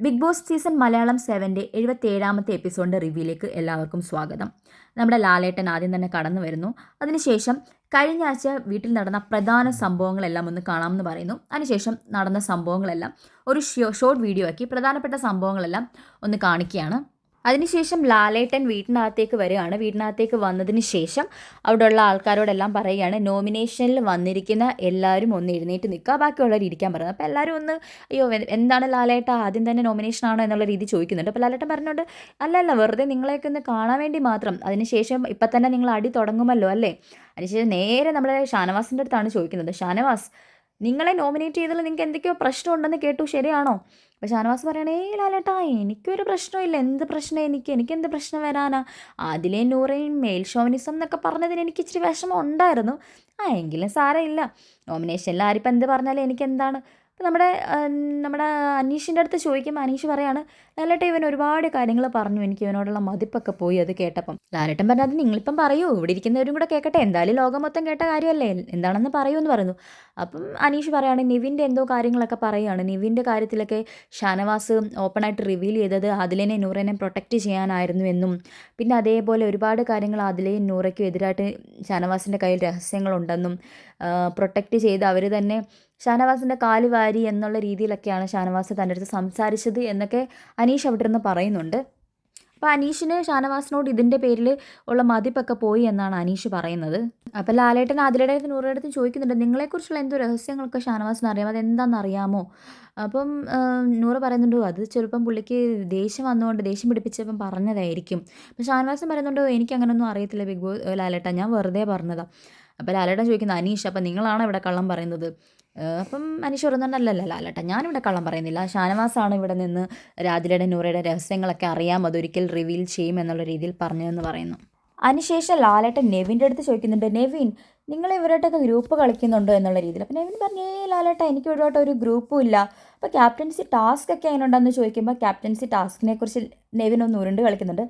Big Boss season Malayalam സെവന്റെ എഴുപത്തേഴാമത്തെ എപ്പിസോഡിന്റെ റിവ്യൂയിലേക്ക് എല്ലാവർക്കും സ്വാഗതം. നമ്മുടെ ലാലേട്ടൻ ആദ്യം തന്നെ കടന്നു വരുന്നു. അതിനുശേഷം കഴിഞ്ഞ ആഴ്ച വീട്ടിൽ നടന്ന പ്രധാന സംഭവങ്ങളെല്ലാം ഒന്ന് കാണാമെന്ന് പറയുന്നു. അതിനുശേഷം നടന്ന സംഭവങ്ങളെല്ലാം ഒരു ഷോർട്ട് വീഡിയോ ആക്കി പ്രധാനപ്പെട്ട സംഭവങ്ങളെല്ലാം ഒന്ന് കാണിക്കുകയാണ്. അതിനുശേഷം ലാലേട്ടൻ വീട്ടിനകത്തേക്ക് വരികയാണ്. വീട്ടിനകത്തേക്ക് വന്നതിന് ശേഷം അവിടെയുള്ള ആൾക്കാരോടെല്ലാം പറയുകയാണ് നോമിനേഷനിൽ വന്നിരിക്കുന്ന എല്ലാവരും ഒന്ന് എഴുന്നേറ്റ് നിൽക്കുക. ബാക്കിയുള്ളവർ ഇരിക്കാൻ പറയുന്നത് അപ്പോൾ എല്ലാവരും ഒന്ന് അയ്യോ എന്താണ് ലാലേട്ട? ആദ്യം തന്നെ നോമിനേഷൻ ആണോ എന്നുള്ള രീതി ചോദിക്കുന്നുണ്ട്. അപ്പോൾ ലാലേട്ടൻ പറഞ്ഞുകൊണ്ട് അല്ല അല്ല വെറുതെ നിങ്ങളെയൊക്കെ ഒന്ന് കാണാൻ വേണ്ടി മാത്രം. അതിനുശേഷം ഇപ്പം തന്നെ നിങ്ങൾ അടി തുടങ്ങുമല്ലോ അല്ലേ? അതിനുശേഷം നേരെ നമ്മുടെ ഷാനവാസിന്റെ അടുത്താണ് ചോദിക്കുന്നത്. ഷാനവാസ് നിങ്ങളെ നോമിനേറ്റ് ചെയ്തതിൽ നിങ്ങൾക്ക് എന്തൊക്കെയോ പ്രശ്നമുണ്ടെന്ന് കേട്ടു ശരിയാണോ? അപ്പോൾ ഷാനവാസ് പറയണേ ലാലേട്ടാ എനിക്കൊരു പ്രശ്നമില്ല. എന്ത് പ്രശ്നം എനിക്ക്? എനിക്ക് എന്ത് പ്രശ്നം വരാനാ? അതിലെ നൂറയും മെയിൽ ഷോവിനിസം എന്നൊക്കെ പറഞ്ഞതിന് എനിക്ക് ഇച്ചിരി വിഷമം ഉണ്ടായിരുന്നു ആ എങ്കിലും സാരമില്ല. നോമിനേഷനിൽ ആരിപ്പം എന്ത് പറഞ്ഞാലും എനിക്ക് എന്താണ് നമ്മുടെ നമ്മുടെ അനീഷിന്റെ അടുത്ത് ചോദിക്കുമ്പോൾ അനീഷ് പറയാണ് ലാലേട്ട ഇവൻ ഒരുപാട് കാര്യങ്ങൾ പറഞ്ഞു. എനിക്ക് ഇവനോടുള്ള മതിപ്പൊക്കെ പോയി അത് കേട്ടപ്പം. ലാലേട്ടൻ പറഞ്ഞത് നിങ്ങളിപ്പം പറയൂ. ഇവിടെ ഇരിക്കുന്നവരും കൂടെ കേൾക്കട്ടെ എന്തായാലും ലോകം മൊത്തം കേട്ട കാര്യമല്ലേ? എന്താണെന്ന് പറയൂ എന്ന് പറഞ്ഞു. അപ്പം അനീഷ് പറയാണ് നിവിന്റെ എന്തോ കാര്യങ്ങളൊക്കെ പറയുകയാണ്. നിവിന്റെ കാര്യത്തിലൊക്കെ ഷാനവാസ് ഓപ്പണായിട്ട് റിവീൽ ചെയ്തത് അതിലേനെ നൂറേനെ പ്രൊട്ടക്റ്റ് ചെയ്യാനായിരുന്നു എന്നും പിന്നെ അതേപോലെ ഒരുപാട് കാര്യങ്ങൾ അതിലെയും നൂറയ്ക്കും എതിരായിട്ട് ഷാനവാസിന്റെ കയ്യിൽ രഹസ്യങ്ങളുണ്ടെന്നും പ്രൊട്ടക്റ്റ് ചെയ്ത് അവർ തന്നെ ഷാനവാസിന്റെ കാൽ വാരി എന്നുള്ള രീതിയിലൊക്കെയാണ് ഷാനവാസ് തന്റെ അടുത്ത് സംസാരിച്ചത് എന്നൊക്കെ അനീഷ് അവിടെ ഇരുന്ന് പറയുന്നുണ്ട്. അപ്പോൾ അനീഷിന് ഷാനവാസിനോട് ഇതിന്റെ പേരിൽ ഉള്ള മതിപ്പൊക്കെ പോയി എന്നാണ് അനീഷ് പറയുന്നത്. അപ്പോൾ ലാലേട്ടൻ അതിലയുടെ നൂറേടത്തും ചോദിക്കുന്നുണ്ട് നിങ്ങളെക്കുറിച്ചുള്ള എന്തോ രഹസ്യങ്ങളൊക്കെ ഷാനവാസിന് അറിയാം? അതെന്താണെന്ന് അറിയാമോ? അപ്പം നൂറ് പറയുന്നുണ്ട് അത് ചെറുപ്പം പുള്ളിക്ക് ദേഷ്യം വന്നുകൊണ്ട് ദേഷ്യം പിടിപ്പിച്ചപ്പം പറഞ്ഞതായിരിക്കും. അപ്പം ഷാനവാസൻ പറയുന്നുണ്ട് എനിക്ക് അങ്ങനെയൊന്നും അറിയത്തില്ല ബിഗ് ബോസ് ലാലേട്ടൻ ഞാൻ വെറുതെ പറഞ്ഞതാണ് അപ്പോൾ ലാലേട്ടൻ ചോദിക്കുന്നത് അനീഷ് അപ്പം നിങ്ങളാണ് ഇവിടെ കള്ളം പറയുന്നത്? അപ്പം അനീഷ് പറയുന്നുണ്ടല്ലല്ല ലാലേട്ടൻ ഞാനിവിടെ കള്ളം പറയുന്നില്ല. ഷാനവാസാണ് ഇവിടെ നിന്ന് രാജിലയുടെ നൂറയുടെ രഹസ്യങ്ങളൊക്കെ അറിയാം. അതൊരിക്കൽ റിവീൽ ചെയ്യും എന്നുള്ള രീതിയിൽ പറഞ്ഞതെന്ന് പറയുന്നു. അതിനുശേഷം ലാലേട്ടൻ നെവിന്റെ അടുത്ത് ചോദിക്കുന്നുണ്ട് നെവിൻ നിങ്ങൾ ഇവരായിട്ടൊക്കെ ഗ്രൂപ്പ് കളിക്കുന്നുണ്ടോ? എന്നുള്ള രീതിയിൽ. അപ്പോൾ നെവിൻ പറഞ്ഞു ഏ ലാലേട്ട എനിക്ക് ഒരുപാട് ഒരു ഗ്രൂപ്പും ഇല്ല. അപ്പോൾ ക്യാപ്റ്റൻസി ടാസ്ക് ഒക്കെ എങ്ങനെയുണ്ടെന്ന് ചോദിക്കുമ്പോൾ ക്യാപ്റ്റൻസി ടാസ്കിനെ കുറിച്ച് നെവിൻ ഒന്ന് ഉരുണ്ട് കളിക്കുന്നുണ്ട്.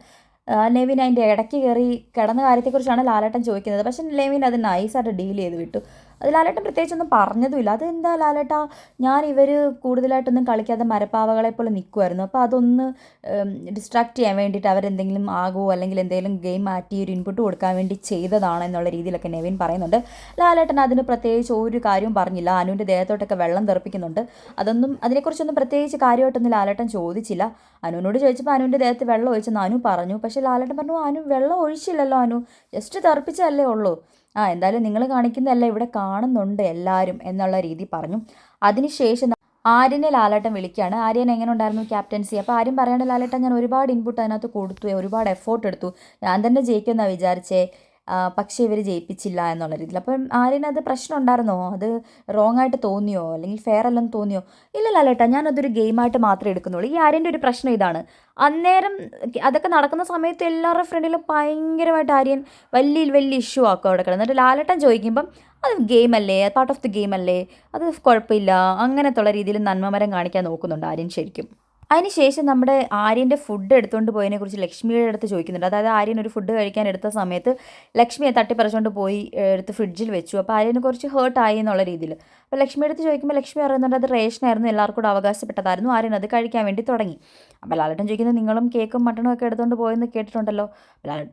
ആ, നെവിൻ അതിന്റെ ഇടയ്ക്ക് കയറി കിടന്ന കാര്യത്തെക്കുറിച്ചാണ് ലാലേട്ടൻ ചോദിക്കുന്നത്. പക്ഷേ ലെവിൻ അത് നൈസായിട്ട് ഡീൽ ചെയ്ത് വിട്ടു. അത് ലാലേട്ടൻ പ്രത്യേകിച്ചൊന്നും പറഞ്ഞതുമില്ല. അതെന്താ ലാലേട്ട? ഞാൻ ഇവർ കൂടുതലായിട്ടൊന്നും കളിക്കാതെ മരപ്പാവകളെ പോലെ നിൽക്കുമായിരുന്നു അപ്പോൾ അതൊന്ന് ഡിസ്ട്രാക്ട് ചെയ്യാൻ വേണ്ടിയിട്ട് അവരെന്തെങ്കിലും ആകുമോ അല്ലെങ്കിൽ എന്തെങ്കിലും ഗെയിം മാറ്റി ഒരു ഇൻപുട്ട് കൊടുക്കാൻ വേണ്ടി ചെയ്തതാണ് എന്നുള്ള രീതിയിലൊക്കെ നെവിൻ പറയുന്നുണ്ട്. ലാലേട്ടൻ അതിന് പ്രത്യേകിച്ച് ഒരു കാര്യവും പറഞ്ഞില്ല. അനുവിന്റെ ദേഹത്തോട്ടൊക്കെ വെള്ളം തെറിപ്പിക്കുന്നുണ്ട്. അതൊന്നും അതിനെക്കുറിച്ചൊന്നും പ്രത്യേകിച്ച് കാര്യമായിട്ടൊന്നും ലാലേട്ടൻ ചോദിച്ചില്ല. അനുവിനോട് ചോദിച്ചപ്പോൾ അനുവിന്റെ ദേഹത്ത് വെള്ളം ഒഴിച്ചെന്ന് അനു പറഞ്ഞു. പക്ഷേ ലാലേട്ടൻ പറഞ്ഞു അനു വെള്ളം ഒഴിച്ചില്ലല്ലോ അനു. ജസ്റ്റ് തെറപ്പിച്ചല്ലേ ഉള്ളൂ. ആ എന്തായാലും നിങ്ങൾ കാണിക്കുന്നതല്ല ഇവിടെ കാണുന്നുണ്ട് എല്ലാവരും എന്നുള്ള രീതി പറഞ്ഞു. അതിനുശേഷം ആര്യനെ ലാലേട്ടൻ വിളിക്കുകയാണ്. ആര്യൻ എങ്ങനെ ഉണ്ടായിരുന്നു ക്യാപ്റ്റൻസി? അപ്പോൾ ആര്യം പറയേണ്ട ലാലേട്ടൻ ഞാൻ ഒരുപാട് ഇൻപുട്ട് അതിനകത്ത് കൊടുത്തു ഒരുപാട് എഫോർട്ട് എടുത്തു. ഞാൻ തന്നെ ജയിക്കുമെന്നാണ് വിചാരിച്ചേ. പക്ഷേ ഇവർ ജയിപ്പിച്ചില്ല എന്നുള്ള രീതിയിൽ. അപ്പം ആര്യനത് പ്രശ്നം ഉണ്ടായിരുന്നോ? അത് റോങ് ആയിട്ട് തോന്നിയോ? അല്ലെങ്കിൽ ഫെയർ അല്ലെന്ന് തോന്നിയോ? ഇല്ല ലാലേട്ടാ ഞാനതൊരു ഗെയിമായിട്ട് മാത്രമേ എടുക്കുന്നുള്ളൂ. ഈ ആര്യന്റെ ഒരു പ്രശ്നം ഇതാണ്. അന്നേരം അതൊക്കെ നടക്കുന്ന സമയത്ത് എല്ലാവരുടെ ഫ്രണ്ടിലും ഭയങ്കരമായിട്ട് ആര്യൻ വലിയ വലിയ ഇഷ്യൂ ആക്കും അവിടെ കിടന്നിട്ട് ലാലേട്ടൻ ചോദിക്കുമ്പം അത് ഗെയിം അല്ലേ? പാർട്ട് ഓഫ് ദി ഗെയിം അല്ലേ? അത് കുഴപ്പമില്ല. അങ്ങനത്തുള്ള രീതിയിൽ നന്മമരം കാണിക്കാൻ നോക്കുന്നുണ്ട് ആര്യൻ ശരിക്കും. അതിനുശേഷം നമ്മുടെ ആര്യന്റെ ഫുഡ് എടുത്തുകൊണ്ട് പോയതിനെ കുറിച്ച് ലക്ഷ്മിയുടെ അടുത്ത് ചോദിക്കുന്നുണ്ട്. അതായത് ആര്യൻ ഒരു ഫുഡ് കഴിക്കാൻ എടുത്ത സമയത്ത് ലക്ഷ്മിയെ തട്ടിപ്പറിച്ചുകൊണ്ട് പോയി എടുത്ത് ഫ്രിഡ്ജിൽ വെച്ചു. അപ്പോൾ ആര്യന് കുറച്ച് ഹേർട്ട് ആയി എന്നുള്ള രീതിയിൽ. അപ്പോൾ ലക്ഷ്മിയുടെ അടുത്ത് ചോദിക്കുമ്പോൾ ലക്ഷ്മി പറയുന്നുണ്ട് അത് റേഷനായിരുന്നു എല്ലാവർക്കും കൂടെ അവകാശപ്പെട്ടതായിരുന്നു. ആര്യൻ അത് കഴിക്കാൻ വേണ്ടി തുടങ്ങി. അപ്പോൾ ലാലേട്ടൻ ചോദിക്കുന്നത് നിങ്ങളും കേക്കും മട്ടണും ഒക്കെ എടുത്തുകൊണ്ട് പോയെന്ന് കേട്ടിട്ടുണ്ടല്ലോ?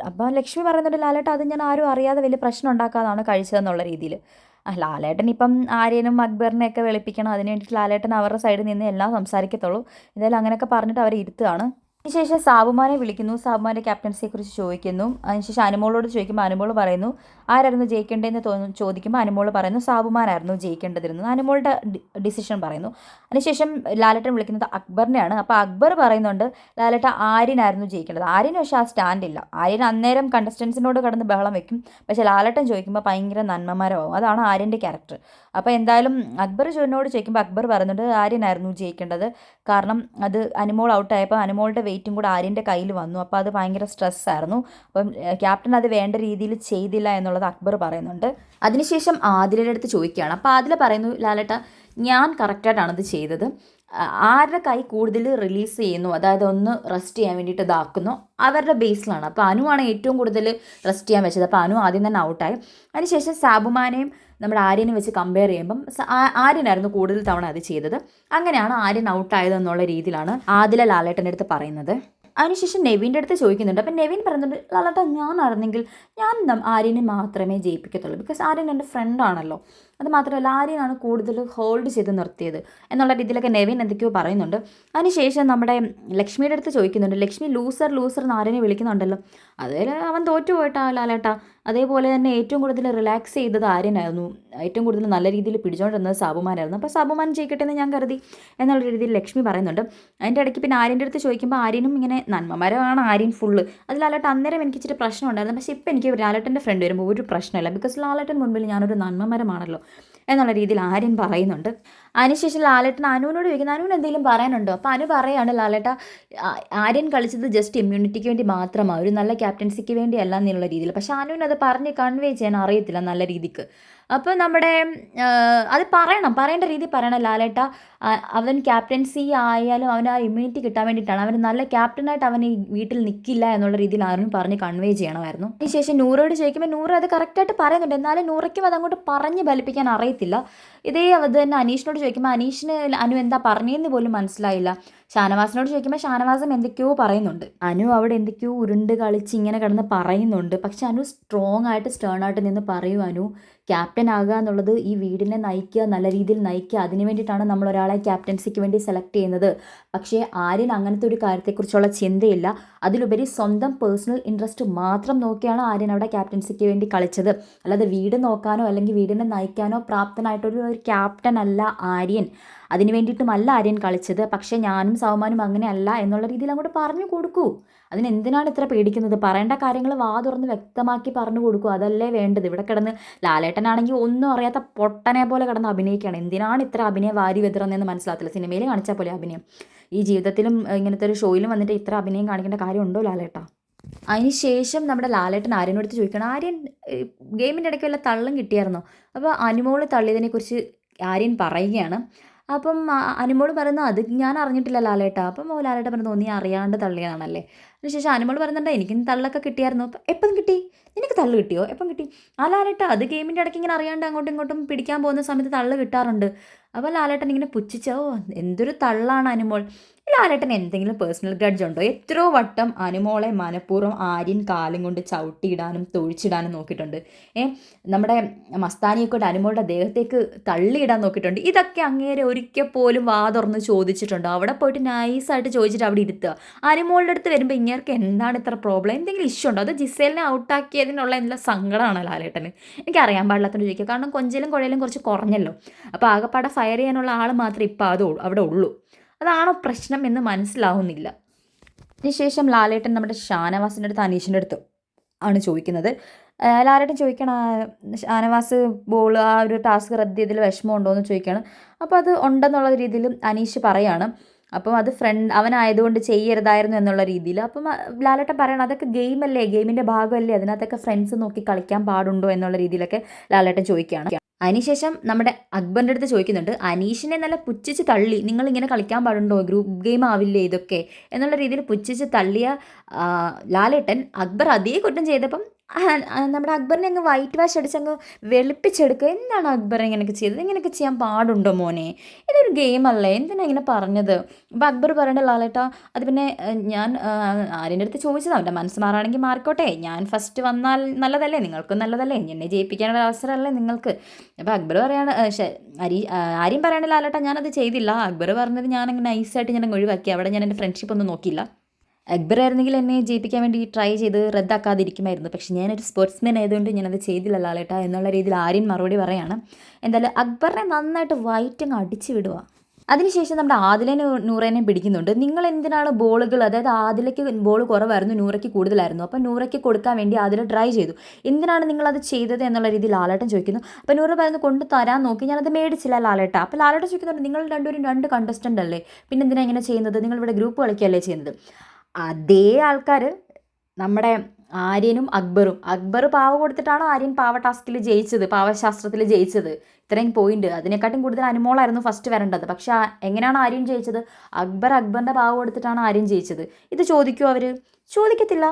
അപ്പോൾ ലക്ഷ്മി പറയുന്നുണ്ട് ലാലേട്ടൻ അത് ഞാൻ ആരും അറിയാതെ വലിയ പ്രശ്നം ഉണ്ടാക്കാതാണ് കഴിച്ചതെന്നുള്ള രീതിയിൽ. ലാലേട്ടൻ ഇപ്പം ആര്യനും അക്ബറിനെയൊക്കെ വെളുപ്പിക്കണം. അതിന് വേണ്ടിയിട്ട് ലാലേട്ടൻ അവരുടെ സൈഡിൽ നിന്ന് എല്ലാം സംസാരിക്കത്തുള്ളൂ. എന്തായാലും അങ്ങനെയൊക്കെ പറഞ്ഞിട്ട് അവർ ഇരുത്തുകയാണ് അതിനുശേഷം സാബുമാനെ വിളിക്കുന്നു. സാബുമാന്റെ ക്യാപ്റ്റൻസിയെ കുറിച്ച് ചോദിക്കുന്നു. അതിനുശേഷം അനുമോളോട് ചോദിക്കുമ്പോൾ അനുമോൾ പറയുന്നു ആരായിരുന്നു ജയിക്കേണ്ടതെന്ന് തോന്നുന്നു ചോദിക്കുമ്പോൾ അനുമോൾ പറയുന്നു സാബുമാനായിരുന്നു ജയിക്കേണ്ടതിരുന്നു. അനുമോളുടെ ഡിസിഷൻ പറയുന്നു. അതിനുശേഷം ലാലേട്ടൻ വിളിക്കുന്നത് അക്ബറിനെയാണ്. അപ്പോൾ അക്ബർ പറയുന്നുണ്ട് ലാലേട്ട ആര്യനായിരുന്നു ജയിക്കേണ്ടത്. ആര്യന് പക്ഷേ ആ സ്റ്റാൻഡില്ല ആര്യൻ അന്നേരം കണ്ടസ്റ്റൻസിനോട് കടന്ന് ബഹളം വെക്കും. പക്ഷേ ലാലേട്ടൻ ചോദിക്കുമ്പോൾ ഭയങ്കര നന്മമാരമാകും അതാണ് ആര്യന്റെ ക്യാരക്ടർ അപ്പോൾ എന്തായാലും അക്ബർ ചോദിനോട് ചോദിക്കുമ്പോൾ അക്ബർ പറയുന്നുണ്ട് ആര്യനായിരുന്നു ജയിക്കേണ്ടത്. കാരണം അത് അനുമോൾ ഔട്ടായപ്പോൾ അനുമോളുടെ വെയിറ്റും കൂടെ ആര്യന്റെ കയ്യിൽ വന്നു. അപ്പോൾ അത് ഭയങ്കര സ്ട്രെസ്സായിരുന്നു അപ്പം ക്യാപ്റ്റൻ അത് വേണ്ട രീതിയിൽ ചെയ്തില്ല എന്നുള്ളത് അക്ബർ പറയുന്നുണ്ട്. അതിനുശേഷം ആദിലയുടെ അടുത്ത് ചോദിക്കുകയാണ്. അപ്പോൾ ആദില പറയുന്നു ലാലേട്ട ഞാൻ കറക്റ്റായിട്ടാണ് ഇത് ചെയ്തത്. ആരുടെ കൈ കൂടുതൽ റിലീസ് ചെയ്യുന്നു? അതായത് ഒന്ന് റെസ്റ്റ് ചെയ്യാൻ വേണ്ടിയിട്ട് ഇതാക്കുന്നു. അവരുടെ ബേസിലാണ് അപ്പോൾ അനുവാണ് ഏറ്റവും കൂടുതൽ റെസ്റ്റ് ചെയ്യാൻ വെച്ചത്. അപ്പോൾ അനു ആദ്യം തന്നെ ഔട്ടായി അതിനുശേഷം സാബുമാനെയും നമ്മുടെ ആര്യനെ വെച്ച് കമ്പയർ ചെയ്യുമ്പം ആര്യനായിരുന്നു കൂടുതൽ തവണ അത് ചെയ്തത്. അങ്ങനെയാണ് ആര്യൻ ഔട്ടായത് എന്നുള്ള രീതിയിലാണ് ആദില ലാലേട്ടന്റെ അടുത്ത് പറയുന്നത്. അതിനുശേഷം നെവിന്റെ അടുത്ത് ചോദിക്കുന്നുണ്ട്. അപ്പം നെവിൻ പറയുന്നുണ്ട് ലാലേട്ട ഞാൻ അറിഞ്ഞെങ്കിൽ ഞാൻ ആര്യനെ മാത്രമേ ജയിപ്പിക്കത്തുള്ളൂ. ബിക്കോസ് ആര്യൻ എന്റെ ഫ്രണ്ടാണല്ലോ അത് മാത്രമല്ല ആര്യനാണ് കൂടുതൽ ഹോൾഡ് ചെയ്ത് നിർത്തിയത്. എന്നുള്ള രീതിയിലൊക്കെ നെവിൻ എന്തൊക്കെയോ പറയുന്നുണ്ട്. അതിനുശേഷം നമ്മുടെ ലക്ഷ്മിയുടെ അടുത്ത് ചോദിക്കുന്നുണ്ട്. ലക്ഷ്മി ലൂസർ ലൂസർ എന്ന് ആര്യനെ വിളിക്കുന്നുണ്ടല്ലോ. അതിൽ അവൻ തോറ്റുപോയിട്ടാ ലാലേട്ട. അതേപോലെ തന്നെ ഏറ്റവും കൂടുതൽ റിലാക്സ് ചെയ്തത് ആര്യനായിരുന്നു. ഏറ്റവും കൂടുതൽ നല്ല രീതിയിൽ പിടിച്ചുകൊണ്ടിരുന്നത് സാബുമാനായിരുന്നു അപ്പോൾ സാബുമാൻ ജയിക്കട്ടെ എന്ന് ഞാൻ കരുതി എന്നുള്ള രീതിയിൽ ലക്ഷ്മി പറയുന്നുണ്ട്. അതിന്റെ ഇടയ്ക്ക് പിന്നെ ആര്യന്റെ അടുത്ത് ചോദിക്കുമ്പോൾ ആര്യനും ഇങ്ങനെ നന്മമാരാണ് ആര്യൻ ഫുള്ള് അത് ലാലേട്ട അന്നേരം എനിക്ക് ഇച്ചിരി പ്രശ്നം ഉണ്ടായിരുന്നു. പക്ഷേ ഇപ്പം എനിക്ക് ലാലേട്ടന്റെ ഫ്രണ്ട് വരുമ്പോൾ ഒരു പ്രശ്നമില്ല. ബിക്കോസ് ലാലേട്ടൻ മുൻപിൽ ഞാനൊരു നന്മമരമാണല്ലോ എന്നുള്ള രീതിയിൽ ആര്യൻ പറയുന്നുണ്ട്. അതിനുശേഷം ലാലേട്ടൻ അനുവിനോട് ചോദിക്കുന്നത് അനുവിന് എന്തെങ്കിലും പറയാനുണ്ടോ? അപ്പോൾ അനു പറയാണ് ലാലേട്ട ആര്യൻ കളിച്ചത് ജസ്റ്റ് ഇമ്മ്യൂണിറ്റിക്ക് വേണ്ടി മാത്രമാണ് ഒരു നല്ല ക്യാപ്റ്റൻസിക്ക് വേണ്ടിയല്ല എന്നുള്ള രീതിയിൽ. പക്ഷേ അനുവിനത് പറഞ്ഞ് കൺവേ ചെയ്യാൻ അറിയത്തില്ല നല്ല രീതിക്ക്. അപ്പോൾ നമ്മുടെ അത് പറയണം പറയേണ്ട രീതി പറയണം ലാലേട്ട. അവൻ ക്യാപ്റ്റൻസി ആയാലും അവൻ ആ ഇമ്മ്യൂണിറ്റി കിട്ടാൻ വേണ്ടിയിട്ടാണ്. അവൻ നല്ല ക്യാപ്റ്റനായിട്ട് അവൻ ഈ വീട്ടിൽ നിൽക്കില്ല എന്നുള്ള രീതിയിൽ ആരും പറഞ്ഞ് കൺവേ ചെയ്യണമായിരുന്നു. അതിനുശേഷം നൂറോട് ചോദിക്കുമ്പോൾ നൂറ് അത് കറക്റ്റായിട്ട് പറയുന്നുണ്ട്. എന്നാലും നൂറയ്ക്കും അതങ്ങോട്ട് പറഞ്ഞ് ബലിപ്പിക്കാൻ അറിയത്തില്ല. ഇതേ അത് തന്നെ അനീഷിനോട് ചോദിക്കുമ്പോൾ അനീഷിന് അനു എന്താ പറഞ്ഞതെന്ന് പോലും മനസ്സിലായില്ല. ഷാനവാസിനോട് ചോദിക്കുമ്പോൾ ഷാനവാസം എന്തൊക്കെയോ പറയുന്നുണ്ട്. അനു അവിടെ എന്തൊക്കെയോ ഉരുണ്ട് കളിച്ച് ഇങ്ങനെ കിടന്ന് പറയുന്നുണ്ട്. പക്ഷെ അനു സ്ട്രോങ് ആയിട്ട് സ്റ്റേൺ ആയിട്ട് നിന്ന് പറയൂ അനു. ക്യാപ്റ്റൻ ആകുക എന്നുള്ളത് ഈ വീടിനെ നയിക്കുക നല്ല രീതിയിൽ നയിക്കുക അതിന് വേണ്ടിയിട്ടാണ് നമ്മൾ ഒരാളെ ക്യാപ്റ്റൻസിക്ക് വേണ്ടി സെലക്ട് ചെയ്യുന്നത്. പക്ഷേ ആര്യൻ അങ്ങനത്തെ ഒരു കാര്യത്തെക്കുറിച്ചുള്ള ചിന്തയില്ല. അതിലുപരി സ്വന്തം പേഴ്സണൽ ഇൻട്രസ്റ്റ് മാത്രം നോക്കിയാണ് ആര്യൻ അവിടെ ക്യാപ്റ്റൻസിക്ക് വേണ്ടി കളിച്ചത്. അല്ലാതെ വീട് നോക്കാനോ അല്ലെങ്കിൽ വീടിനെ നയിക്കാനോ പ്രാപ്തനായിട്ടൊരു ഒരു ക്യാപ്റ്റൻ അല്ല ആര്യൻ. അതിന് വേണ്ടിയിട്ടുമല്ല ആര്യൻ കളിച്ചത്. പക്ഷേ ഞാനും സൗമാനും അങ്ങനെയല്ല എന്നുള്ള രീതിയിൽ അങ്ങോട്ട് പറഞ്ഞു കൊടുക്കൂ. അതിന് എന്തിനാണ് ഇത്ര പേടിക്കുന്നത്? പറയേണ്ട കാര്യങ്ങൾ വാ തുറന്ന് വ്യക്തമാക്കി പറഞ്ഞു കൊടുക്കൂ. അതല്ലേ വേണ്ടത്. ഇവിടെ കിടന്ന് ലാലേട്ടനാണെങ്കിൽ ഒന്നും അറിയാത്ത പൊട്ടനെ പോലെ കിടന്ന് അഭിനയിക്കുകയാണ്. എന്തിനാണ് ഇത്ര അഭിനയം വാരി വെതിറന്നതെന്ന് മനസ്സിലാത്തില്ല സിനിമയിൽ കാണിച്ചാൽ പോലെ അഭിനയം. ഈ ജീവിതത്തിലും ഇങ്ങനത്തെ ഒരു ഷോയിലും വന്നിട്ട് ഇത്ര അഭിനയം കാണിക്കേണ്ട കാര്യമുണ്ടോ ലാലേട്ടാ? അതിന് ശേഷം നമ്മുടെ ലാലേട്ടൻ ആര്യനോടുത്ത് ചോദിക്കണം ആര്യൻ ഗെയിമിന്റെ ഇടയ്ക്ക് വല്ല തള്ളും കിട്ടിയായിരുന്നോ? അപ്പോൾ അനുമോൾ തള്ളിയതിനെക്കുറിച്ച് ആര്യൻ പറയുകയാണ്. അപ്പം അനുമോൾ പറയുന്നു അത് ഞാൻ അറിഞ്ഞിട്ടില്ല ലാലേട്ടാ. അപ്പം ഓ ലാലേട്ട പറഞ്ഞു നീ അറിയാണ്ട് തള്ളിയതാണല്ലേ. അതിനുശേഷം അനുമോൾ പറയുന്നുണ്ട് എനിക്ക് തള്ളൊക്കെ കിട്ടിയായിരുന്നു. എപ്പം കിട്ടി? നിനക്ക് തള്ളു കിട്ടിയോ? എപ്പം കിട്ടി? ആ ലാലേട്ട അത് ഗെയിമിന്റെ ഇടയ്ക്ക് ഇങ്ങനെ അറിയാണ്ട് അങ്ങോട്ടും ഇങ്ങോട്ടും പിടിക്കാൻ പോകുന്ന സമയത്ത് തള്ളു കിട്ടാറുണ്ട്. അപ്പോൾ ലാലേട്ടൻ ഇങ്ങനെ പുച്ഛിച്ച ഓ എന്തൊരു തള്ളാണ് അനുമോൾ. ലാലേട്ടൻ എന്തെങ്കിലും പേഴ്സണൽ ഗ്രഡ്ജ് ഉണ്ടോ? എത്രയോ വട്ടം അനുമോളെ മനഃപൂർവം ആര്യൻ കാലും കൊണ്ട് ചവിട്ടിയിടാനും തൊഴിച്ചിടാനും നോക്കിയിട്ടുണ്ട്. ഏ നമ്മുടെ മസ്താനിയെ കൊണ്ട് അനുമോളുടെ ദേഹത്തേക്ക് തള്ളിയിടാൻ നോക്കിയിട്ടുണ്ട്. ഇതൊക്കെ അങ്ങേരെ ഒരിക്കൽ പോലും വാ തുറന്ന് ചോദിച്ചിട്ടുണ്ട്? അവിടെ പോയിട്ട് നൈസായിട്ട് ചോദിച്ചിട്ട് അവിടെ ഇരുത്തുക. അനുമോളുടെ അടുത്ത് വരുമ്പോൾ ഇങ്ങേർക്ക് എന്താണ് ഇത്ര പ്രോബ്ലം? എന്തെങ്കിലും ഇഷ്യൂ ഉണ്ടോ? അത് ജിസേലിനെ ഔട്ടാക്കിയതിനുള്ള എല്ലാ സങ്കടമാണ് ലാലേട്ടന്? എനിക്കറിയാൻ അറിയാൻ പാടില്ലാത്തോണ്ട് ചോദിക്കുക. കാരണം കൊഞ്ചിലും കുഴയിലും കുറച്ച് കുറഞ്ഞല്ലോ. അപ്പോൾ ആകെപ്പാടെ ഫയർ ചെയ്യാനുള്ള ആൾ മാത്രമേ ഇപ്പോൾ അത് അവിടെ ഉള്ളൂ. അതാണോ പ്രശ്നം എന്ന് മനസ്സിലാവുന്നില്ല. അതിനുശേഷം ലാലേട്ടൻ നമ്മുടെ ഷാനവാസിന്റെ അടുത്ത് അനീഷിന്റെ അടുത്ത് ആണ് ചോദിക്കുന്നത്. ലാലേട്ടൻ ചോദിക്കണ ഷാനവാസ് ബോൾ ആ ഒരു ടാസ്ക് റദ്ദ് ചെയ്തതിൽ വിഷമമുണ്ടോ എന്ന് ചോദിക്കുകയാണ്. അപ്പോൾ അത് ഉണ്ടെന്നുള്ള രീതിയിൽ അനീഷ് പറയാണ്. അപ്പം അത് ഫ്രണ്ട് അവനായതുകൊണ്ട് ചെയ്യരുതായിരുന്നു എന്നുള്ള രീതിയിൽ. അപ്പം ലാലേട്ടൻ പറയണം അതൊക്കെ ഗെയിമല്ലേ ഗെയിമിന്റെ ഭാഗമല്ലേ? അതിനകത്തൊക്കെ ഫ്രണ്ട്സ് നോക്കി കളിക്കാൻ പാടുണ്ടോ എന്നുള്ള രീതിയിലൊക്കെ ലാലേട്ടൻ ചോദിക്കുകയാണ്. അതിനുശേഷം നമ്മുടെ അക്ബറിന്റെ അടുത്ത് ചോദിക്കുന്നുണ്ട് അനീഷിനെ നല്ല പുച്ഛിച്ച് തള്ളി. നിങ്ങൾ ഇങ്ങനെ കളിക്കാൻ പാടുണ്ടോ? ഗ്രൂപ്പ് ഗെയിം ആവില്ലേ ഇതൊക്കെ? എന്നുള്ള രീതിയിൽ പുച്ഛിച്ച് തള്ളിയ ലാലേട്ടൻ അക്ബർ അതേ കുറ്റം ചെയ്തപ്പം നമ്മുടെ അക്ബറിനെ അങ്ങ് വൈറ്റ് വാഷ് അടിച്ച് അങ്ങ് വെളുപ്പിച്ചെടുക്കുക. എന്താണ് അക്ബർ ഇങ്ങനെയൊക്കെ ചെയ്തത്? ഇങ്ങനെയൊക്കെ ചെയ്യാൻ പാടുണ്ടോ മോനെ? ഇതൊരു ഗെയിമല്ലേ എന്തിനാ ഇങ്ങനെ പറഞ്ഞത്? അപ്പോൾ അക്ബർ പറയേണ്ട ലാലേട്ടാ അത് പിന്നെ ഞാൻ ആരിന്റെ അടുത്ത് ചോദിച്ചതാണ് അവന്റെ മനസ്സ് മാറാണെങ്കിൽ മാറിക്കോട്ടെ. ഞാൻ ഫസ്റ്റ് വന്നാൽ നല്ലതല്ലേ? നിങ്ങൾക്കും നല്ലതല്ലേ? എന്നെ ജയിപ്പിക്കാനുള്ള അവസരമല്ലേ നിങ്ങൾക്ക്? അപ്പോൾ അക്ബർ പറയാണ് അരി ആര്യം പറയണ ലാലേട്ടാ ഞാനത് ചെയ്തില്ല. അക്ബർ പറഞ്ഞത് ഞാൻ അങ്ങനെ നൈസായിട്ട് ഞാൻ ഒഴിവാക്കി. അവിടെ ഞാൻ എന്റെ ഫ്രണ്ട്ഷിപ്പ് ഒന്നും നോക്കിയില്ല. അക്ബർ ആയിരുന്നെങ്കിൽ എന്നെ ജയിപ്പിക്കാൻ വേണ്ടി ട്രൈ ചെയ്ത് റദ്ദാക്കാതിരിക്കുമായിരുന്നു. പക്ഷെ ഞാനൊരു സ്പോർട്സ്മാൻ ആയതുകൊണ്ട് ഞാനത് ചെയ്തില്ല ലാലേട്ടാ എന്നുള്ള രീതിയിൽ ആര്യൻ മറുപടി പറയാണ്. എന്തായാലും അക്ബറിനെ നന്നായിട്ട് വയറ്റങ്ങ് അടിച്ചു വിടുക അതിനുശേഷം നമ്മുടെ ആദിലെ നൂറേനെ പിടിക്കുന്നുണ്ട്. നിങ്ങൾ എന്തിനാണ് ബോളുകൾ അതായത് ആദിലേക്ക് ബോൾ കുറവായിരുന്നു നൂറയ്ക്ക് കൂടുതലായിരുന്നു. അപ്പോൾ നൂറയ്ക്ക് കൊടുക്കാൻ വേണ്ടി ആദില ട്രൈ ചെയ്തു. എന്തിനാണ് നിങ്ങളത് ചെയ്തത് എന്നുള്ള രീതിയിൽ ലാലേട്ടൻ ചോദിക്കുന്നു. അപ്പോൾ നൂറ് പറയുന്നു കൊണ്ട് തരാൻ നോക്കി. ഞാനത് മേടിച്ചില്ല ലാലേട്ട. അപ്പോൾ ലാലേട്ടൻ ചോദിക്കുന്നുണ്ട് നിങ്ങൾ രണ്ടുപേരും രണ്ട് കണ്ടസ്റ്റന്റ് അല്ലേ? പിന്നെ എന്തിനാണ് ഇങ്ങനെ ചെയ്യുന്നത്? നിങ്ങളിവിടെ ഗ്രൂപ്പ് കളിക്കുകയല്ലേ ചെയ്യുന്നത്? അതേ ആൾക്കാർ നമ്മുടെ ആര്യനും അക്ബറും. അക്ബർ പാവ കൊടുത്തിട്ടാണ് ആര്യൻ പാവ ടാസ്കിൽ ജയിച്ചത് പാവശാസ്ത്രത്തിൽ ജയിച്ചത്? ഇത്രയും പോയിന്റ് അതിനെക്കാട്ടും കൂടുതൽ അനുമോളായിരുന്നു ഫസ്റ്റ് വരേണ്ടത്. പക്ഷെ എങ്ങനെയാണ് ആര്യൻ ജയിച്ചത്? അക്ബർ അക്ബറിന്റെ പാവ കൊടുത്തിട്ടാണ് ആര്യൻ ജയിച്ചത്. ഇത് ചോദിക്കുമോ അവർ ചോദിക്കത്തില്ല.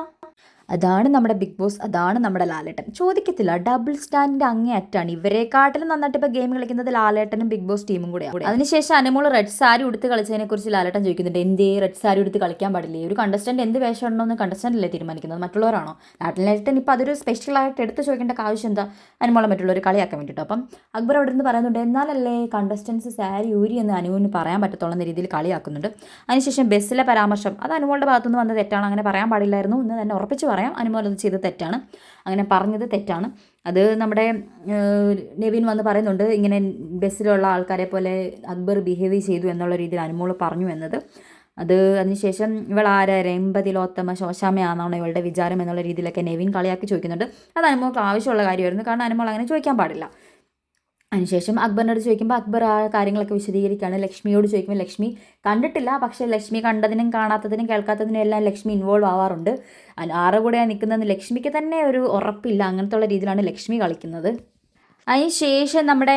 അതാണ് നമ്മുടെ ബിഗ് ബോസ് അതാണ് നമ്മുടെ ലാലേട്ടൻ. ചോദിക്കത്തില്ല ഡബിൾ സ്റ്റാൻഡിന്റെ അങ്ങേ അറ്റാണ്. ഇവരെക്കാട്ടിലും നന്നായിട്ട് ഇപ്പോൾ ഗെയിം കളിക്കുന്നത് ലാലേട്ടനും ബിഗ് ബോസ് ടീമും കൂടെയാണ് അതിനുശേഷം അനുമോൾ റെഡ് സാരി ഉടുത്ത് കളിച്ചതിനെ കുറിച്ച് ലാലേട്ടൻ ചോദിക്കുന്നുണ്ട് എന്തേ റെഡ് സാരി ഉടുത്ത് കളിക്കാൻ പാടില്ലേ? ഒരു കണ്ടസ്റ്റന്റ് എന്ത് വേഷം ഉണ്ടോന്ന് കണ്ടസ്റ്റന്റ് അല്ലേ തീരുമാനിക്കുന്നത്? മറ്റുള്ളവരാണോ? ലാലേട്ടൻ ഇപ്പോൾ അതൊരു സ്പെഷ്യലായിട്ട് എടുത്ത് ചോദിക്കേണ്ട ആവശ്യം എന്താ? അനുമോളെ മറ്റുള്ളവർ കളിയാക്കാൻ വേണ്ടിയിട്ട്. അപ്പം അക്ബർ അവിടെ നിന്ന് പറയുന്നുണ്ട് എന്നാലല്ലേ കണ്ടസ്റ്റൻസ് സാരി ഊരി എന്ന് അനുവിന് പറയാൻ പറ്റത്തുള്ള രീതിയിൽ കളിയാക്കുന്നുണ്ട്. അതിനുശേഷം ബസ്സിലെ പരാമർശം അത് അനുമോളുടെ ഭാഗത്തുനിന്ന് വന്ന തെറ്റാണ് അങ്ങനെ പറയാൻ പാടില്ലായിരുന്നു എന്ന് തന്നെ ഉറപ്പിച്ച് പറയാം. അനുമോൾ അത് ചെയ്തത് തെറ്റാണ്. അങ്ങനെ പറഞ്ഞത് തെറ്റാണ്. അത് നമ്മുടെ നെവിൻ വന്ന് പറയുന്നുണ്ട് ഇങ്ങനെ ബസ്സിലുള്ള ആൾക്കാരെ പോലെ അക്ബർ ബിഹേവ് ചെയ്തു എന്നുള്ള രീതിയിൽ അനുമോൾ പറഞ്ഞു എന്നത്. അത് അതിനുശേഷം ഇവൾ ആരാ രമ്പതിലോത്തമ ശോശാമയാണെന്നാണ് ഇവളുടെ വിചാരം എന്നുള്ള രീതിയിലൊക്കെ നെവിൻ കളിയാക്കി ചോദിക്കുന്നുണ്ട്. അത് അനുമോൾക്ക് ആവശ്യമുള്ള കാര്യമായിരുന്നു. കാരണം അനുമോൾ അങ്ങനെ ചോദിക്കാൻ പാടില്ല. അതിനുശേഷം അക്ബറിനോട് ചോദിക്കുമ്പോൾ അക്ബർ ആ കാര്യങ്ങളൊക്കെ വിശദീകരിക്കുകയാണ്. ലക്ഷ്മിയോട് ചോദിക്കുമ്പോൾ ലക്ഷ്മി കണ്ടിട്ടില്ല. പക്ഷേ ലക്ഷ്മി കണ്ടതിനും കാണാത്തതിനും കേൾക്കാത്തതിനും എല്ലാം ലക്ഷ്മി ഇൻവോൾവ് ആവാറുണ്ട്. ആറ് കൂടെയാണ് നിൽക്കുന്നതെന്ന് ലക്ഷ്മിക്ക് തന്നെ ഒരു ഉറപ്പില്ല. അങ്ങനത്തെ രീതിയിലാണ് ലക്ഷ്മി കളിക്കുന്നത്. അതിനുശേഷം നമ്മുടെ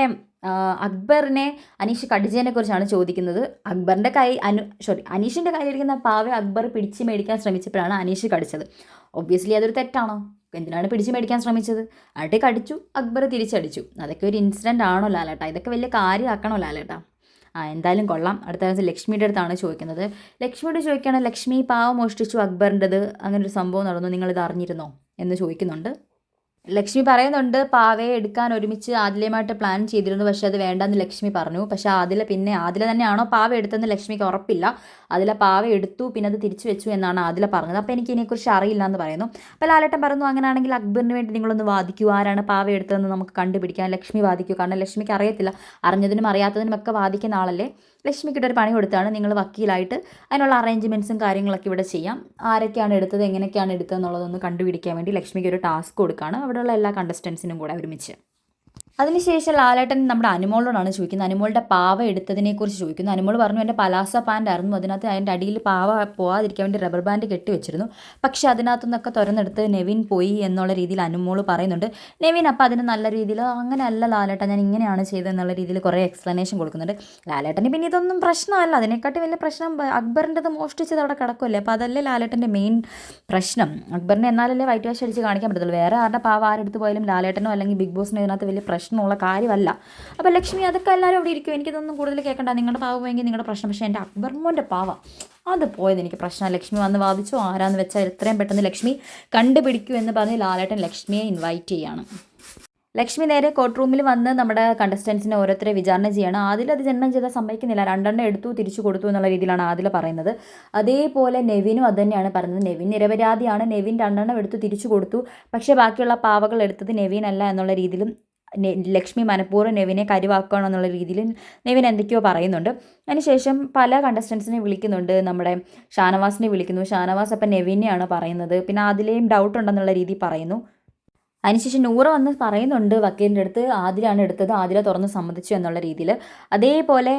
അക്ബറിനെ അനീഷ് കടിച്ചതിനെ കുറിച്ചാണ് ചോദിക്കുന്നത്. അക്ബറിന്റെ കൈ അനു സോറി അനീഷിന്റെ കയ്യിലിരിക്കുന്ന പാവ അക്ബർ പിടിച്ച് മേടിക്കാൻ ശ്രമിച്ചപ്പോഴാണ് അനീഷ് കടിച്ചത്. ഒബ്വിയസ്ലി അതൊരു തെറ്റാണോ? എന്തിനാണ് പിടിച്ച് മേടിക്കാൻ ശ്രമിച്ചത്? അട്ടി കടിച്ചു അക്ബർ തിരിച്ചടിച്ചു. അതൊക്കെ ഒരു ഇൻസിഡന്റ് ആണോ ലാലേട്ടാ? ഇതൊക്കെ വലിയ കാര്യമാക്കണോ ലാലേട്ട? ആ എന്തായാലും കൊള്ളാം. അടുത്ത ദിവസം ലക്ഷ്മിയുടെ അടുത്താണ് ചോദിക്കുന്നത്. ലക്ഷ്മിയോട് ചോദിക്കുകയാണ് ലക്ഷ്മി പാവം മോഷ്ടിച്ചു അക്ബറിന്റെത്? അങ്ങനെ ഒരു സംഭവം നടന്നു. നിങ്ങളിത് അറിഞ്ഞിരുന്നോ? എന്ന് ചോദിക്കുന്നുണ്ട്. ലക്ഷ്മി പറയുന്നുണ്ട് പാവയെ എടുക്കാൻ ഒരുമിച്ച് ആദിലയുമായിട്ട് പ്ലാൻ ചെയ്തിരുന്നു പക്ഷേ അത് വേണ്ടെന്ന് ലക്ഷ്മി പറഞ്ഞു. പക്ഷേ ആദില പിന്നെ ആദില തന്നെയാണോ പാവ എടുത്തെന്ന് ലക്ഷ്മിക്ക് ഉറപ്പില്ല. അതിലെ പാവ എടുത്തു പിന്നെ അത് തിരിച്ചു വെച്ചു എന്നാണ് ആദില പറഞ്ഞത്. അപ്പോൾ എനിക്ക് ഇതിനെക്കുറിച്ച് അറിയില്ല എന്ന് പറയുന്നു. അപ്പോൾ ലാലേട്ടൻ പറഞ്ഞു അങ്ങനെയാണെങ്കിൽ അക്ബറിന് വേണ്ടി നിങ്ങളൊന്ന് വാദിക്കൂ. ആരാണ് പാവ എടുത്തതെന്ന് നമുക്ക് കണ്ടുപിടിക്കാൻ ലക്ഷ്മി വാദിക്കൂ. കാരണം ലക്ഷ്മിക്ക് അറിയത്തില്ല. അറിഞ്ഞതിനും അറിയാത്തതിനും ഒക്കെ വാദിക്കുന്ന ആളല്ലേ? ലക്ഷ്മിക്കിട്ട് ഒരു പണി കൊടുത്താണ്. നിങ്ങൾ വക്കീലായിട്ട് അതിനുള്ള അറേഞ്ച്മെന്റ്സും കാര്യങ്ങളൊക്കെ ഇവിടെ ചെയ്യാം. ആരൊക്കെയാണ് എടുത്തത് എങ്ങനെയൊക്കെയാണ് എടുത്തത് എന്നുള്ളതൊന്ന് കണ്ടുപിടിക്കാൻ വേണ്ടി ലക്ഷ്മിക്ക് ഒരു ടാസ്ക് കൊടുക്കുകയാണ് അവിടെയുള്ള എല്ലാ കണ്ടസ്റ്റൻസിനും കൂടെ ഒരുമിച്ച്. അതിനുശേഷം ലാലേട്ടൻ നമ്മുടെ അനുമോളോടാണ് ചോദിക്കുന്നത്. അനുമോളുടെ പാവ എടുത്തതിനെക്കുറിച്ച് ചോദിക്കുന്നു. അനുമോൾ പറഞ്ഞു എന്റെ പലാസ പാന്റ് ആയിരുന്നു അതിനകത്ത് അതിന്റെ അടിയിൽ പാവ പോകാതിരിക്കാൻ വേണ്ടി റബ്ബർ ബാൻഡ് കെട്ടി വെച്ചിരുന്നു. പക്ഷേ അതിനകത്തു നിന്നൊക്കെ തുറന്നെടുത്ത് നെവിൻ പോയി എന്നുള്ള രീതിയിൽ അനുമോൾ പറയുന്നുണ്ട്. നെവിൻ അപ്പം അതിന് നല്ല രീതിയിൽ അങ്ങനെയല്ല ലാലേട്ടൻ ഞാൻ ഇങ്ങനെയാണ് ചെയ്തതെന്നുള്ള രീതിയിൽ കുറേ എക്സ്പ്ലനേഷൻ കൊടുക്കുന്നുണ്ട്. ലാലേട്ടന് പിന്നെ ഇതൊന്നും പ്രശ്നമല്ല. അതിനെക്കാട്ടി വലിയ പ്രശ്നം അക്ബറിന്റെത് മോഷ്ടിച്ചത് അവിടെ കിടക്കുമല്ലേ അപ്പോൾ അതല്ലേ ലാലേട്ടന്റെ മെയിൻ പ്രശ്നം. അക്ബറിനെ എന്നാലല്ലേ വൈറ്റ് വാഷ് അടിച്ച് കാണിക്കാൻ പറ്റത്തുള്ളൂ. വേറെ ആരുടെ പാവ ആരെടുത്ത് പോയാലും ലാലേട്ടനോ അല്ലെങ്കിൽ ബിഗ് ബോസിനോ ഇതിനകത്ത് വലിയ പ്രശ്നം പ്രശ്നമുള്ള കാര്യമല്ല. അപ്പോൾ ലക്ഷ്മി അതൊക്കെ എല്ലാവരും അവിടെ ഇരിക്കും. എനിക്കിതൊന്നും കൂടുതൽ കേൾക്കണ്ട. നിങ്ങളുടെ പാവ പോയെങ്കിൽ നിങ്ങളുടെ പ്രശ്നം. പക്ഷേ എന്റെ അക്ബർമോന്റെ പാവ. അത് പോയത് എനിക്ക് പ്രശ്നം ലക്ഷ്മി വന്ന് വാദിച്ചു ആരാന്ന് വെച്ചാൽ എത്രയും പെട്ടെന്ന് ലക്ഷ്മി കണ്ടുപിടിക്കൂ എന്ന് പറഞ്ഞ് ലാലേട്ടൻ ലക്ഷ്മിയെ ഇൻവൈറ്റ് ചെയ്യാണ്. ലക്ഷ്മി നേരെ കോർട്ട് റൂമിൽ വന്ന് നമ്മുടെ കണ്ടസ്റ്റൻസിനെ ഓരോരുത്തരെ വിചാരണ ചെയ്യണം. ആദിൽ അത് ജന്മം ചെയ്താൽ സമ്മതിക്കുന്നില്ല. രണ്ടെണ്ണം എടുത്തു തിരിച്ചു കൊടുത്തു എന്നുള്ള രീതിയിലാണ് ആദിൽ പറയുന്നത്. അതേപോലെ നെവിനും അത് തന്നെയാണ് പറയുന്നത്. നെവിൻ നിരപരാധിയാണ്. നെവിൻ രണ്ടെണ്ണം എടുത്തു തിരിച്ചു കൊടുത്തു. പക്ഷേ ബാക്കിയുള്ള പാവകൾ എടുത്തത് നെവിൻ അല്ല എന്നുള്ള രീതിയിലും ലക്ഷ്മി മനഃപൂർവം നെവിനെ കരുവാക്കണം എന്നുള്ള രീതിയിൽ നെവിൻ എന്തൊക്കെയോ പറയുന്നുണ്ട്. അതിനുശേഷം പല കണ്ടസ്റ്റൻസിനെ വിളിക്കുന്നുണ്ട്. നമ്മുടെ ഷാനവാസിനെ വിളിക്കുന്നു. ഷാനവാസ് അപ്പം നെവിനെയാണ് പറയുന്നത്. പിന്നെ അതിലെയും ഡൗട്ട് ഉണ്ടെന്നുള്ള രീതി പറയുന്നു. അതിനുശേഷം നൂറ വന്ന് പറയുന്നുണ്ട് വക്കീലിന്റെ അടുത്ത് ആദിലാണ് എടുത്തത്. ആദില തുറന്ന് സമ്മതിച്ചു എന്നുള്ള രീതിയിൽ. അതേപോലെ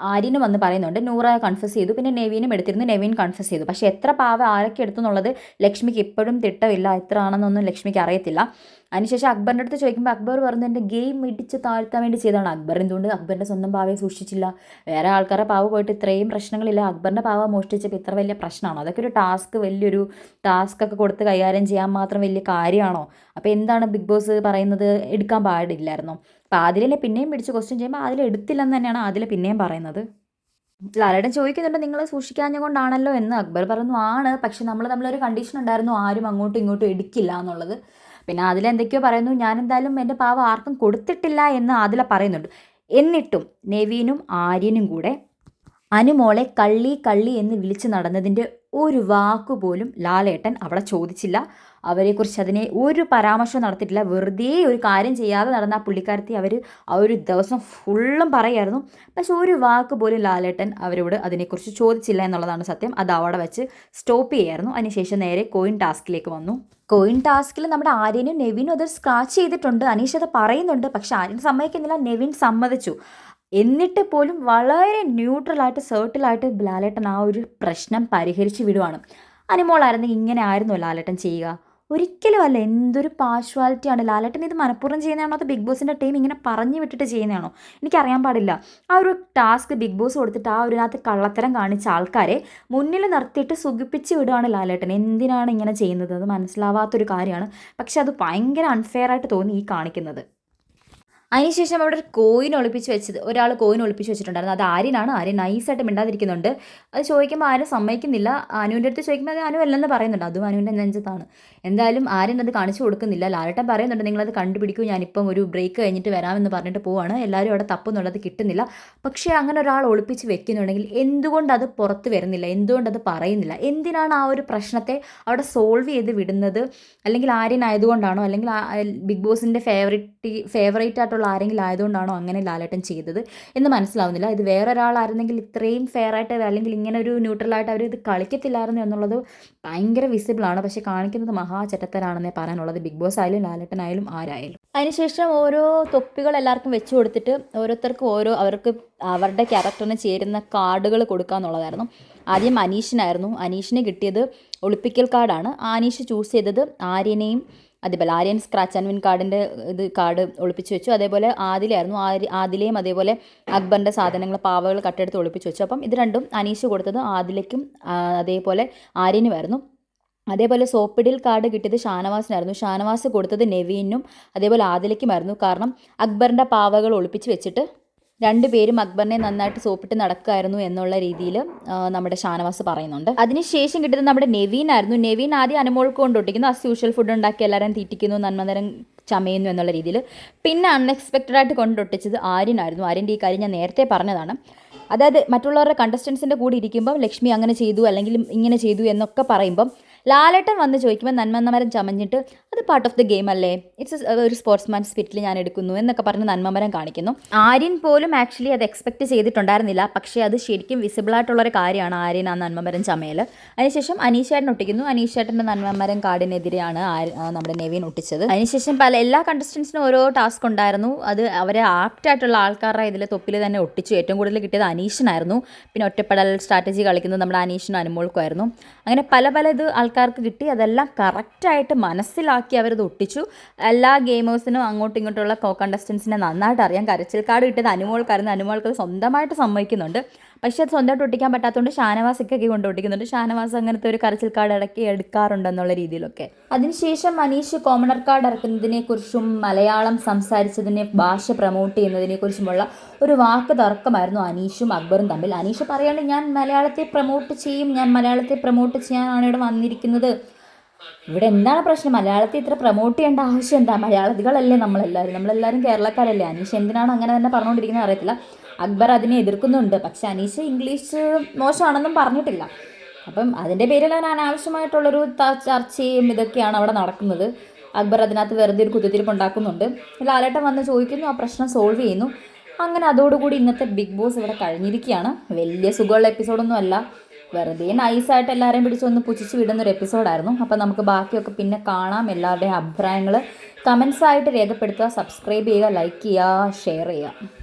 ആര്യന് വന്ന് പറയുന്നുണ്ട്. നൂറ കൺഫസ് ചെയ്തു. പിന്നെ നെവീനും എടുത്തിരുന്നു. നെവീൻ കൺഫസ് ചെയ്തു. പക്ഷേ എത്ര പാവ ആരൊക്കെ എടുത്തു എന്നുള്ളത് ലക്ഷ്മിക്ക് ഇപ്പോഴും തിട്ടമില്ല. എത്ര ആണെന്നൊന്നും ലക്ഷ്മിക്ക് അറിയത്തില്ല. അതിനുശേഷം അക്ബറിന്റെ അടുത്ത് ചോദിക്കുമ്പോൾ അക്ബർ പറഞ്ഞു എന്റെ ഗെയിം ഇടിച്ച് താഴ്ത്താൻ വേണ്ടി ചെയ്തതാണ് അക്ബർ. എന്തുകൊണ്ട് അക്ബറിന്റെ സ്വന്തം പാവയെ സൂക്ഷിച്ചില്ല? വേറെ ആൾക്കാരുടെ പാവ പോയിട്ട് ഇത്രയും പ്രശ്നങ്ങളില്ല. അക്ബറിന്റെ പാവ മോഷ്ടിച്ചപ്പോൾ ഇത്ര വലിയ പ്രശ്നമാണോ? അതൊക്കെ ഒരു ടാസ്ക് വലിയൊരു ടാസ്ക് ഒക്കെ കൊടുത്ത് കൈകാര്യം ചെയ്യാൻ മാത്രം വലിയ കാര്യമാണോ? അപ്പോൾ എന്താണ് ബിഗ് ബോസ് പറയുന്നത്? എടുക്കാൻ പാടില്ലായിരുന്നോ? അപ്പോൾ അതിലെ പിന്നെയും പിടിച്ച് ക്വസ്റ്റ്യൻ ചെയ്യുമ്പോൾ അതിൽ എടുത്തില്ലെന്ന് തന്നെയാണ് അതിൽ പിന്നെയും പറയുന്നത്. ലാലേട്ടൻ ചോദിക്കുന്നുണ്ട് നിങ്ങൾ സൂക്ഷിക്കാഞ്ഞ കൊണ്ടാണല്ലോ എന്ന് അക്ബർ പറഞ്ഞു ആണ്. പക്ഷെ നമ്മൾ തമ്മിലൊരു കണ്ടീഷൻ ഉണ്ടായിരുന്നു. ആരും അങ്ങോട്ടും ഇങ്ങോട്ടും എടുക്കില്ല എന്നുള്ളത്. പിന്നെ അതിലെന്തൊക്കെയോ പറയുന്നു ഞാൻ എന്തായാലും എന്റെ പാവ ആർക്കും കൊടുത്തിട്ടില്ല എന്ന് അതിൽ പറയുന്നുണ്ട്. എന്നിട്ടും നെവീനും ആര്യനും കൂടെ അനുമോളെ കള്ളി കള്ളി എന്ന് വിളിച്ച് നടന്നതിന്റെ ഒരു വാക്കുപോലും ലാലേട്ടൻ അവളെ ചോദിച്ചില്ല. അവരെക്കുറിച്ച് അതിനെ ഒരു പരാമർശം നടത്തിയിട്ടില്ല. വെറുതെ ഒരു കാര്യം ചെയ്യാതെ നടന്ന ആ പുള്ളിക്കാരത്തി അവർ ആ ഒരു ദിവസം ഫുള്ളും പറയായിരുന്നു. പക്ഷെ ഒരു വാക്ക് പോലും ലാലേട്ടൻ അവരോട് അതിനെക്കുറിച്ച് ചോദിച്ചില്ല എന്നുള്ളതാണ് സത്യം. അത് അവിടെ വെച്ച് സ്റ്റോപ്പ് ചെയ്യായിരുന്നു. അതിനുശേഷം നേരെ കോയിൻ ടാസ്കിലേക്ക് വന്നു. കോയിൻ ടാസ്കിൽ നമ്മുടെ ആര്യനും നെവിനും അത് സ്ക്രാച്ച് ചെയ്തിട്ടുണ്ട്. അനീഷ് അത് പറയുന്നുണ്ട്. പക്ഷെ ആര്യൻ സമ്മതിക്കുന്നില്ല. നെവിൻ സമ്മതിച്ചു. എന്നിട്ട് പോലും വളരെ ന്യൂട്രലായിട്ട് സേർട്ടിലായിട്ട് ലാലേട്ടൻ ആ ഒരു പ്രശ്നം പരിഹരിച്ച് വിടുവാണ്. അനിമോളായിരുന്നെങ്കിൽ ഇങ്ങനെ ആയിരുന്നു ലാലേട്ടൻ ചെയ്യുക? ഒരിക്കലും അല്ല എന്തൊരു പാഷ്വാലിറ്റിയാണ്. ലാലേട്ടൻ ഇത് മനഃപൂർവം ചെയ്യുന്നതാണോ അത് ബിഗ് ബോസിന്റെ ടീം ഇങ്ങനെ പറഞ്ഞു വിട്ടിട്ട് ചെയ്യുന്നതാണോ? എനിക്കറിയാൻ പാടില്ല. ആ ഒരു ടാസ്ക് ബിഗ് ബോസ് കൊടുത്തിട്ട് ആ ഒരുനകത്ത് കള്ളത്തരം കാണിച്ച ആൾക്കാരെ മുന്നിൽ നിർത്തിയിട്ട് സുഖിപ്പിച്ച് വിടുകയാണ് ലാലേട്ടൻ. എന്തിനാണ് ഇങ്ങനെ ചെയ്യുന്നത്? അത് മനസ്സിലാവാത്തൊരു കാര്യമാണ്. പക്ഷെ അത് ഭയങ്കര അൺഫെയർ ആയിട്ട് തോന്നി ഈ കാണിക്കുന്നത്. അതിനുശേഷം അവിടെ ഒരു കോയിൻ ഒളിപ്പിച്ച് വെച്ചത് ഒരാൾ കോയിൻ ഒളിപ്പിച്ച് വെച്ചിട്ടുണ്ടായിരുന്നു. അത് ആര്യനാണ്. ആര്യൻ നൈസായിട്ട് മിണ്ടാതിരിക്കുന്നുണ്ട്. അത് ചോദിക്കുമ്പോൾ ആരും സമ്മതിക്കുന്നില്ല. അനുവിന്റെ അടുത്ത് ചോദിക്കുമ്പോൾ അത് അനു അല്ലെന്ന് പറയുന്നുണ്ട്. അതും അനുവിന്റെ നെഞ്ചത്താണ്. എന്തായാലും ആര്യൻ അത് കാണിച്ചു കൊടുക്കുന്നില്ല. ലാലട്ടൻ പറയുന്നുണ്ട് നിങ്ങളത് കണ്ടുപിടിക്കൂ. ഞാനിപ്പം ഒരു ബ്രേക്ക് കഴിഞ്ഞിട്ട് വരാമെന്ന് പറഞ്ഞിട്ട് പോവാണ്. എല്ലാവരും അവിടെ തപ്പുന്നുള്ളത് കിട്ടുന്നില്ല. പക്ഷേ അങ്ങനെ ഒരാൾ ഒളിപ്പിച്ച് വെക്കുന്നുണ്ടെങ്കിൽ എന്തുകൊണ്ട് അത് പുറത്ത് വരുന്നില്ല? എന്തുകൊണ്ട് അത് പറയുന്നില്ല? എന്തിനാണ് ആ ഒരു പ്രശ്നത്തെ അവിടെ സോൾവ് ചെയ്ത് വിടുന്നത്? അല്ലെങ്കിൽ ആര്യൻ ആയതുകൊണ്ടാണോ? അല്ലെങ്കിൽ ബിഗ് ബോസിന്റെ ഫേവറേറ്റ് ഫേവറേറ്റ് ആയിട്ടുള്ള ആരെങ്കിലും ആയതുകൊണ്ടാണോ അങ്ങനെ ലാലേട്ടൻ ചെയ്തത് എന്ന് മനസ്സിലാവുന്നില്ല. ഇത് വേറൊരാളായിരുന്നെങ്കിൽ ഇത്രയും ഫെയർ ആയിട്ട് അല്ലെങ്കിൽ ഇങ്ങനെ ഒരു ന്യൂട്രലായിട്ട് അവർ ഇത് കളിക്കത്തില്ലായിരുന്നു എന്നുള്ളത് ഭയങ്കര വിസിബിളാണ് പക്ഷേ കാണിക്കുന്നത് മഹാചട്ടത്തരാണെന്നേ പറയാനുള്ളത്. ബിഗ് ബോസ് ആയാലും ലാലേട്ടനായാലും ആരായാലും. അതിനുശേഷം ഓരോ തൊപ്പികൾ എല്ലാവർക്കും വെച്ച് കൊടുത്തിട്ട് ഓരോരുത്തർക്കും ഓരോ അവർക്ക് അവരുടെ ക്യാരക്ടറിന് ചേരുന്ന കാർഡുകൾ കൊടുക്കുക എന്നുള്ളതായിരുന്നു. ആദ്യം അനീഷിനായിരുന്നു. അനീഷിന് കിട്ടിയത് ഒളിപ്പിക്കൽ കാർഡാണ് അനീഷ് ചൂസ് ചെയ്തത് ആര്യനെയും അതേപോലെ ആര്യൻ സ്ക്രാച്ച് ആൻഡ് വിൻ കാർഡിന്റെ ഇത് കാർഡ് ഒളിപ്പിച്ച് വെച്ചു. അതേപോലെ ആദിലായിരുന്നു ആദിലയും അതേപോലെ അക്ബറിന്റെ സാധനങ്ങൾ പാവകൾ കട്ടെടുത്ത് ഒളിപ്പിച്ച് വെച്ചു. അപ്പം ഇത് രണ്ടും അനീഷ് കൊടുത്തത് ആദിലയ്ക്കും അതേപോലെ ആര്യനുമായിരുന്നു. അതേപോലെ സോപ്പിടിൽ കാർഡ് കിട്ടിയത് ഷാനവാസിനായിരുന്നു. ഷാനവാസ് കൊടുത്തത് നെവീനും അതേപോലെ ആദിലയ്ക്കുമായിരുന്നു. കാരണം അക്ബറിന്റെ പാവകൾ ഒളിപ്പിച്ച് വെച്ചിട്ട് രണ്ടുപേരും അക്ബറിനെ നന്നായിട്ട് സോപ്പിട്ട് നടക്കുമായിരുന്നു എന്നുള്ള രീതിയിൽ നമ്മുടെ ഷാനവാസ് പറയുന്നുണ്ട്. അതിനുശേഷം കിട്ടുന്നത് നമ്മുടെ നെവീൻ ആയിരുന്നു. നെവീൻ ആദ്യം അനുമോൾക്ക് കൊണ്ടൊട്ടിക്കുന്നു അസ് യൂഷ്വൽ ഫുഡ് ഉണ്ടാക്കി എല്ലാവരും തീറ്റിക്കുന്നു നന്മനേരം ചമയുന്നു എന്നുള്ള രീതിയിൽ പിന്നെ അൺഎക്സ്പെക്റ്റഡ് ആയിട്ട് കൊണ്ടൊട്ടിച്ചത് ആര്യനായിരുന്നു. ആര്യന്റെ ഈ കാര്യം ഞാൻ നേരത്തെ പറഞ്ഞതാണ്. അതായത് മറ്റുള്ളവരുടെ കണ്ടസ്റ്റൻസിന്റെ കൂടി ഇരിക്കുമ്പം ലക്ഷ്മി അങ്ങനെ ചെയ്തു അല്ലെങ്കിൽ ഇങ്ങനെ ചെയ്തു എന്നൊക്കെ പറയുമ്പം ലാലേട്ടൻ വന്ന് ചോദിക്കുമ്പോൾ നന്മമരം ചമഞ്ഞിട്ട് അത് പാർട്ട് ഓഫ് ദി ഗെയിം അല്ലേ? ഇറ്റ്സ് ഒരു സ്പോർട്സ്മാൻ സ്പിരിറ്റിൽ ഞാൻ എടുക്കുന്നു എന്നൊക്കെ പറഞ്ഞ് നന്മമരം കാണിക്കുന്നു. ആര്യൻ പോലും ആക്ച്വലി അത് എക്സ്പെക്ട് ചെയ്തിട്ടുണ്ടായിരുന്നില്ല. പക്ഷേ അത് ശരിക്കും വിസിബിൾ ആയിട്ടുള്ളൊരു കാര്യമാണ് ആര്യൻ ആ നന്മമരം ചമയൽ അതിനുശേഷം അനീഷേട്ടൻ ഒട്ടിക്കുന്നു. അനീഷേട്ടന്റെ നന്മമരം കാർഡിനെതിരെയാണ് നമ്മുടെ നെവിൻ ഒട്ടിച്ചത്. അതിനുശേഷം പല എല്ലാ കണ്ടസ്റ്റൻസിനും ഓരോ ടാസ്ക് ഉണ്ടായിരുന്നു. അത് അവരെ ആപ്റ്റ് ആയിട്ടുള്ള ആൾക്കാരുടെ ഇതിൽ തൊപ്പിൽ തന്നെ ഒട്ടിച്ചു. ഏറ്റവും കൂടുതൽ കിട്ടിയത് അനീഷനായിരുന്നു. പിന്നെ ഒറ്റപ്പെടൽ സ്ട്രാറ്റജി കളിക്കുന്നത് നമ്മുടെ അനീഷിനും അനുമോൾക്കുമായിരുന്നു അങ്ങനെ പല പല ഇത് ആൾക്കാർക്ക് കിട്ടി. അതെല്ലാം കറക്റ്റായിട്ട് മനസ്സിലാക്കി അവരത് ഒട്ടിച്ചു. എല്ലാ ഗെയിമേഴ്സിനും അങ്ങോട്ടും ഇങ്ങോട്ടുള്ള കോ കണ്ടസ്റ്റൻസിനെ നന്നായിട്ട് അറിയാം. കരച്ചിൽ കാർഡ് കിട്ടിയത് അനുമോൾക്കായിരുന്നു. അനുമോൾക്ക് സ്വന്തമായിട്ട് സമ്മതിക്കുന്നുണ്ട്. പക്ഷേ അത് സ്വന്തമായിട്ട് ഒട്ടിക്കാൻ പറ്റാത്തതുകൊണ്ട് ഷാനവാസിക്കൊക്കെ കൊണ്ട് ഒട്ടിക്കുന്നുണ്ട് ഷാനവാസ് അങ്ങനത്തെ ഒരു കരച്ചിൽ കാർഡ് ഇടയ്ക്ക് എടുക്കാറുണ്ടെന്നുള്ള രീതിയിലൊക്കെ. അതിനുശേഷം മനീഷ് കോമണർ കാർഡ് ഇറക്കുന്നതിനെക്കുറിച്ചും മലയാളം സംസാരിച്ചതിനെ ഭാഷ പ്രൊമോട്ട് ചെയ്യുന്നതിനെക്കുറിച്ചുമുള്ള ഒരു വാക്ക് തർക്കമായിരുന്നു അനീഷും അക്ബറും തമ്മിൽ. അനീഷ് പറയാണ് ഞാൻ മലയാളത്തെ പ്രൊമോട്ട് ചെയ്യും ഞാൻ മലയാളത്തെ പ്രൊമോട്ട് ചെയ്യാനാണ് ഇവിടെ വന്നിരിക്കുന്നത്. ഇവിടെ എന്താണ് പ്രശ്നം? മലയാളത്തെ ഇത്ര പ്രൊമോട്ട് ചെയ്യേണ്ട ആവശ്യം എന്താ? മലയാളികളല്ലേ നമ്മളെല്ലാവരും. നമ്മളെല്ലാവരും കേരളക്കാരല്ലേ? അനീഷ് എന്തിനാണ് അങ്ങനെ തന്നെ പറഞ്ഞുകൊണ്ടിരിക്കുന്നത് അറിയത്തില്ല. അക്ബർ അതിനെ എതിർക്കുന്നുണ്ട്. പക്ഷെ അനീഷ് ഇംഗ്ലീഷ് മോശമാണെന്നും പറഞ്ഞിട്ടില്ല. അപ്പം അതിന്റെ പേരിൽ അവൻ അനാവശ്യമായിട്ടുള്ളൊരു ചർച്ചയും ഇതൊക്കെയാണ് അവിടെ നടക്കുന്നത്. അക്ബർ അതിനകത്ത് വെറുതെ ഒരു കുത്തിത്തിരിപ്പ് ഉണ്ടാക്കുന്നുണ്ട്. ലാലേട്ടൻ വന്ന് ചോദിക്കുന്നു ആ പ്രശ്നം സോൾവ് ചെയ്യുന്നു. അങ്ങനെ അതോടുകൂടി ഇന്നത്തെ ബിഗ് ബോസ് ഇവിടെ കഴിഞ്ഞിരിക്കുകയാണ്. വലിയ സുഖമുള്ള എപ്പിസോഡൊന്നും അല്ല. വെറുതെ നൈസായിട്ട് എല്ലാവരെയും പിടിച്ചൊന്ന് പുച്ഛിച്ച് വിടുന്നൊരു എപ്പിസോഡായിരുന്നു അപ്പോൾ നമുക്ക് ബാക്കിയൊക്കെ പിന്നെ കാണാം. എല്ലാവരുടെയും അഭിപ്രായങ്ങൾ കമൻസായിട്ട് രേഖപ്പെടുത്തുക സബ്സ്ക്രൈബ് ചെയ്യുക ലൈക്ക് ചെയ്യുക ഷെയർ ചെയ്യുക.